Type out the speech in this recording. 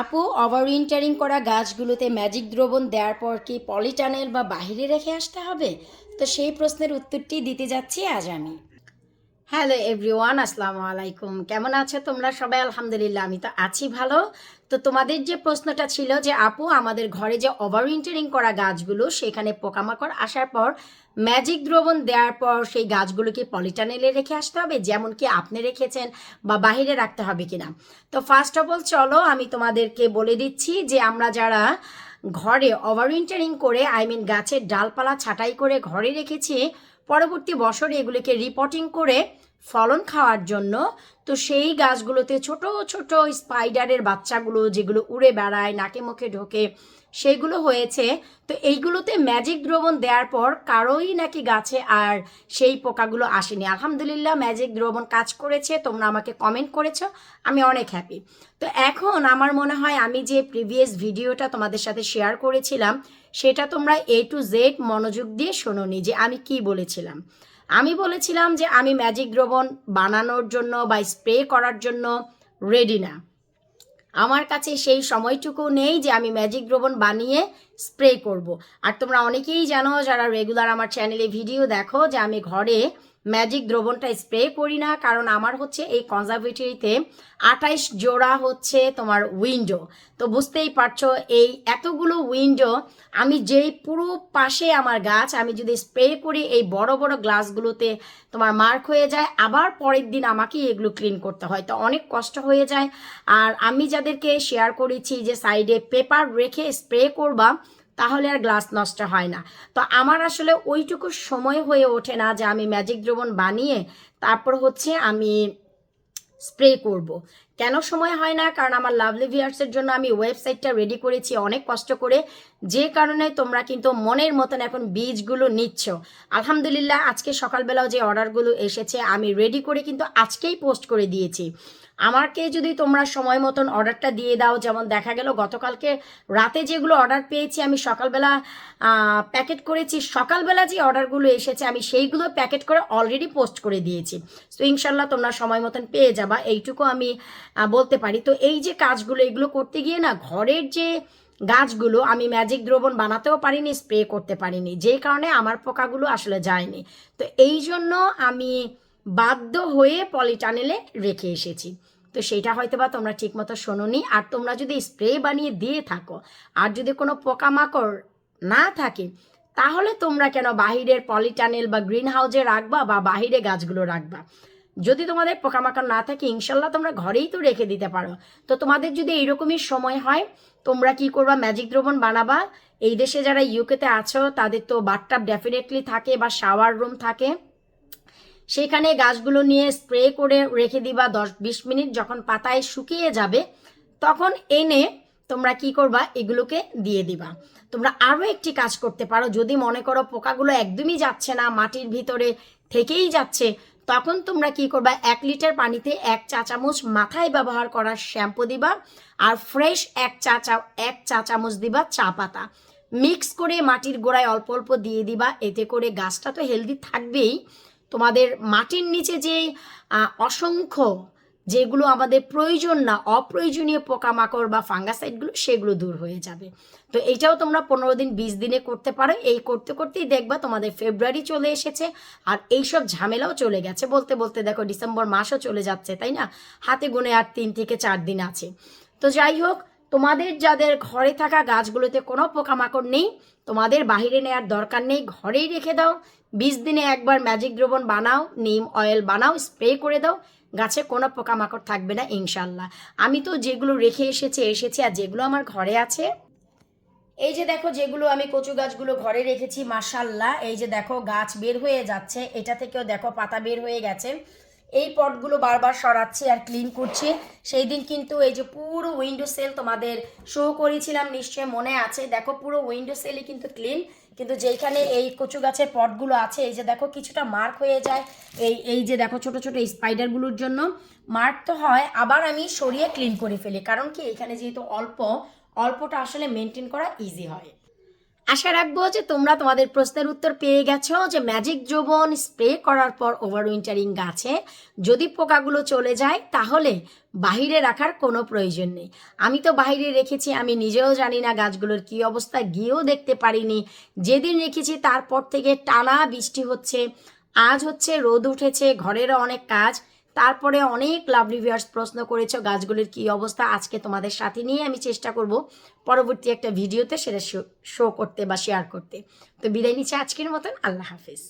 আপু over wintering করা গাছগুলোতে ম্যাজিক দ্রবণ দেওয়ার পর কি পলিটানেল বা বাহিরে রেখে আসতে হবে? তো সেই প্রশ্নের উত্তরটি দিতে যাচ্ছি আজ আমি। হ্যালো এভরিওয়ান আসসালামু আলাইকুম। কেমন আছো তোমরা সবাই? আলহামদুলিল্লাহ, আমি তো আছি ভালো। তো তোমাদের যে প্রশ্নটা ছিল যে, আপু, আমাদের ঘরে যে ওভার উইন্টারিং করা গাছগুলো, সেখানে পোকামাকড় আসার পর ম্যাজিক দ্রবণ দেওয়ার পর সেই গাছগুলোকে পলিটানেলে রেখে আসতে হবে যেমন কি আপনি রেখেছেন বা বাহিরে রাখতে হবে কিনা? তো ফার্স্ট অফ অল চলো আমি তোমাদেরকে বলে দিচ্ছি যে, আমরা যারা ঘরে ওভার উইন্টারিং করে আই মিন গাছের ডালপালা ছাঁটাই করে ঘরে রেখেছি, পরবর্তী বছরে এগুলিকে রিপোর্টিং করে ফলন খাওয়ার জন্য, তো সেই গাছগুলোতে ছোট ছোট স্পাইডারের বাচ্চাগুলো যেগুলো উড়ে বেড়ায়, নাকে মুখে ঢোকে, সেগুলো হয়েছে। তো এইগুলোতে ম্যাজিক দ্রবণ দেওয়ার পর কারোই নাকি গাছে আর সেই পোকাগুলো আসেনি। আলহামদুলিল্লাহ ম্যাজিক দ্রবণ কাজ করেছে, তোমরা আমাকে কমেন্ট করেছ, আমি অনেক হ্যাপি তো এখন আমার মনে হয় আমি যে প্রিভিয়াস ভিডিওটা তোমাদের সাথে শেয়ার করেছিলাম, সেটা তোমরা এ টু জেড মনোযোগ দিয়ে শোনোনি যে আমি কি বলেছিলাম। আমি বলেছিলাম যে আমি ম্যাজিক দ্রবণ বানানোর জন্য বা স্প্রে করার জন্য রেডি না আমার কাছে সেই সময়টুকু নেই যে আমি ম্যাজিক দ্রবণ বানিয়ে স্প্রে করব। আর তোমরা অনেকেই জানো, যারা রেগুলার আমার চ্যানেলে ভিডিও দেখো, যে আমি ঘরে ম্যাজিক দ্রবণটা স্প্রে করি না, কারণ আমার হচ্ছে এই কনজারভেটরিতে আঠাইশ জোড়া হচ্ছে তোমার উইন্ডো তো বুঝতেই পারছ, এই এতগুলো উইন্ডো আমি যেই পুরো পাশে আমার গাছ, আমি যদি স্প্রে করি, এই বড় বড় গ্লাসগুলোতে তোমার মার্ক হয়ে যায়, আবার পরের দিন আমাকেই এগুলো ক্লিন করতে হয়। তো অনেক কষ্ট হয়ে যায়। আর আমি যাদেরকে শেয়ার করেছি যে সাইডে পেপার রেখে স্প্রে করবা তাহলে আর গ্লাস নষ্ট হয় না তো আমার আসলে ওইটুকু সময় হয়ে ওঠে না যে আমি ম্যাজিক দ্রবণ বানিয়ে তারপর হচ্ছে আমি স্প্রে করব। কেন সময় হয় না? কারণ আমার লাভলি ভিয়ার্সের জন্য আমি ওয়েবসাইটটা রেডি করেছি অনেক কষ্ট করে। যে কারণে তোমরা কিন্তু মনের মতন এখন বীজগুলো নিচ্ছ। আলহামদুলিল্লাহ, আজকে সকালবেলাও যে অর্ডারগুলো এসেছে, আমি রেডি করে কিন্তু আজকেই পোস্ট করে দিয়েছি। আমাকে যদি তোমরা সময় মতন অর্ডারটা দিয়ে দাও, যেমন দেখা গেল গতকালকে রাতে যেগুলো অর্ডার পেয়েছি, আমি সকালবেলা প্যাকেট করেছি, সকালবেলা যে অর্ডারগুলো এসেছে, আমি সেইগুলো প্যাকেট করে অলরেডি পোস্ট করে দিয়েছি। তো ইনশাল্লাহ তোমরা সময় মতন পেয়ে যাবা। এইটুকু আমি বলতে পারি। তো এই যে কাজগুলো, এগুলো করতে গিয়ে না ঘরের যে গাছগুলো আমি ম্যাজিক দ্রবণ বানাতেও পারিনি স্প্রে করতে পারিনি। যেই কারণে আমার পোকাগুলো আসলে যায়নি। তো এই জন্য আমি বাধ্য হয়ে পলিটানেলে রেখে এসেছি। তো সেইটা হয়তো বা তোমরা ঠিকমতো শোনোনি। আর তোমরা যদি স্প্রে বানিয়ে দিয়ে থাকো, আর যদি কোনো পোকামাকড় না থাকে, তাহলে তোমরা কেন বাহিরের পলিটানেল বা গ্রিন হাউসে রাখবা বা বাহিরে গাছগুলো রাখবা? যদি তোমাদের পোকামাকড় না থাকে, ইনশাল্লাহ তোমরা ঘরেই তো রেখে দিতে পারো। তো তোমাদের যদি এইরকমই সময় হয়, তোমরা কি করবা? ম্যাজিক দ্রবণ বানাবা। এই দেশে যারা ইউকেতে আছো, তাদের তো বাথটাব ডেফিনেটলি থাকে বা শাওয়ার রুম থাকে। সেখানে গাছগুলো নিয়ে স্প্রে করে রেখে দিবা দশ বিশ মিনিট। যখন পাতায় শুকিয়ে যাবে, তখন এনে তোমরা কি করবা? এগুলোকে দিয়ে দিবা। তোমরা আরও একটি কাজ করতে পারো। যদি মনে করো পোকাগুলো একদমই যাচ্ছে না, মাটির ভিতরে থেকেই যাচ্ছে তখন তোমরা কি করবা? এক লিটার পানিতে এক চা চামচ মাথায় ব্যবহার করার শ্যাম্পু দিবা আর ফ্রেশ এক চা চা, এক চা চামচ দিবা চা পাতা। মিক্স করে মাটির গোড়ায় অল্প অল্প দিয়ে দিবা। এতে করে গাছটা তো হেলদি থাকবেই। তোমাদের মাটির নিচে যে অসংখ্য যেগুলো আমাদের প্রয়োজন না, অপ্রয়োজনীয় পোকামাকড় বা ফাঙ্গাসাইডগুলো, সেগুলো দূর হয়ে যাবে। তো এইটাও তোমরা পনেরো দিন, বিশ দিনে করতে পারো। এই করতে করতেই দেখবা তোমাদের ফেব্রুয়ারি চলে এসেছে আর এইসব ঝামেলাও চলে গেছে। বলতে বলতে দেখো ডিসেম্বর মাসও চলে যাচ্ছে, তাই না? হাতে গুনে আর তিন থেকে চার দিন আছে। তো যাই হোক, তোমাদের যাদের ঘরে থাকা গাছগুলোতে কোনো পোকামাকড় নেই, তোমাদের বাইরে নেওয়ার দরকার নেই, ঘরেই রেখে দাও। বিশ দিনে একবার ম্যাজিক দ্রবণ বানাও, নিম অয়েল বানাও, স্প্রে করে দাও। গাছে কোনো পোকামাকড় থাকবে না ইনশাল্লাহ আমি তো যেগুলো রেখে এসেছি এসেছি, আর যেগুলো আমার ঘরে আছে, এই যে দেখো যেগুলো আমি কচু গাছগুলো ঘরে রেখেছি মাসাল্লাহ এই যে দেখো গাছ বের হয়ে যাচ্ছে, এটা থেকেও দেখো পাতা বের হয়ে গেছে। এই পটগুলো বারবার সরাচ্ছি আর ক্লিন করছি। সেই দিন কিন্তু এই যে পুরো উইন্ডো সেল তোমাদের শো করেছিলাম, নিশ্চয়ই মনে আছে। দেখো, পুরো উইন্ডো সেলই কিন্তু ক্লিন কিন্তু যেইখানে এই কচু গাছের পটগুলো আছে, এই যে দেখো কিছুটা মার্ক হয়ে যায়। এই এই যে দেখো ছোট ছোট স্পাইডারগুলোর জন্য। মার্ক তো হয়, আবার আমি সরিয়ে ক্লিন করে ফেলি। কারণ কি, এখানে যেহেতু অল্প, অল্পটা আসলে মেনটেন করা ইজি হয়। আশা রাখব যে তোমরা তোমাদের প্রশ্নের উত্তর পেয়ে গেছো যে ম্যাজিক দ্রবণ স্প্রে করার পর ওভার উইন্টারিং গাছে যদি পোকাগুলো চলে যায়, তাহলে বাহিরে রাখার কোনো প্রয়োজন নেই। আমি তো বাইরে রেখেছি, আমি নিজেও জানি না গাছগুলোর কি অবস্থা, গিয়েও দেখতে পারিনি। যেদিন রেখেছি, তারপর থেকে টানা বৃষ্টি হচ্ছে, আজ হচ্ছে রোদ উঠেছে, ঘরেরও অনেক কাজ। তারপরে অনেক লাভলি ভিউয়ার্স প্রশ্ন করেছ, গাছগুলির কি অবস্থা? আজকে তোমাদের সাথে নিয়ে আমি চেষ্টা করব পরবর্তী একটা ভিডিওতে সেটা শো করতে বা শেয়ার করতে। তো বিদায় নিচ্ছে আজকের মতন, আল্লাহ হাফিজ।